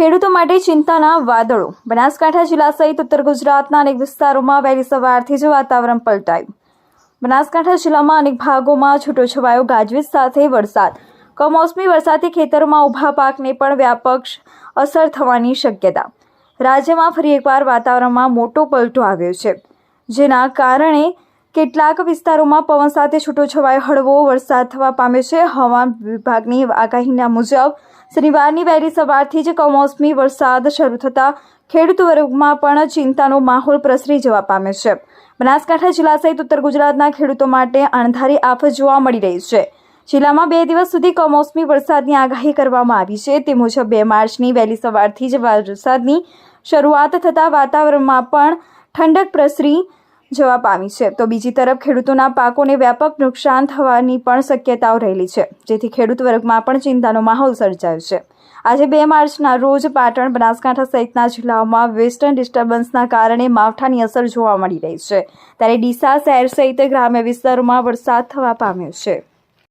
ખેડૂતો માટે ચિંતાના વાદળો. બનાસકાંઠા જિલ્લા સહિત ઉત્તર ગુજરાતના અનેક વિસ્તારોમાં વહેલી સવારથી જ વાતાવરણ પલટાયું. બનાસકાંઠા જિલ્લામાં અનેક ભાગોમાં છૂટોછવાયો ગાજવીજ સાથે વરસાદ. કમોસમી વરસાદથી ખેતરોમાં ઊભા પાકને પણ વ્યાપક અસર થવાની શક્યતા. રાજ્યમાં ફરી એકવાર વાતાવરણમાં મોટો પલટો આવ્યો છે, જેના કારણે કેટલાક વિસ્તારોમાં પવન સાથે છૂટોછવાયો હળવો વરસાદ થવા પામ્યો છે. હવામાન વિભાગની આગાહીના મુજબ, શનિવારની વહેલી સવારથી જ કમોસમી વરસાદ શરૂ થતાં ખેડૂત વર્ગમાં પણ ચિંતાનો માહોલ પ્રસરી જવા પામ્યો છે. બનાસકાંઠા જિલ્લા સહિત ઉત્તર ગુજરાતના ખેડૂતો માટે અણધારી આફત જોવા મળી રહી છે. જિલ્લામાં બે દિવસ સુધી કમોસમી વરસાદની આગાહી કરવામાં આવી છે. તે મુજબ બે માર્ચની વહેલી સવારથી જ વરસાદની શરૂઆત થતાં વાતાવરણમાં પણ ઠંડક પ્રસરી જવા પામી છે. તો બીજી તરફ, ખેડૂતોના પાકોને વ્યાપક નુકસાન થવાની પણ શક્યતાઓ રહેલી છે. જેથી ખેડૂત વર્ગમાં પણ ચિંતાનો માહોલ સર્જાયો છે. આજે બે માર્ચના રોજ પાટણ, બનાસકાંઠા સહિતના જિલ્લાઓમાં વેસ્ટર્ન ડિસ્ટર્બન્સના કારણે માવઠાની અસર જોવા મળી રહી છે. ત્યારે ડીસા શહેર સહિત ગ્રામ્ય વિસ્તારોમાં વરસાદ થવા પામ્યો છે.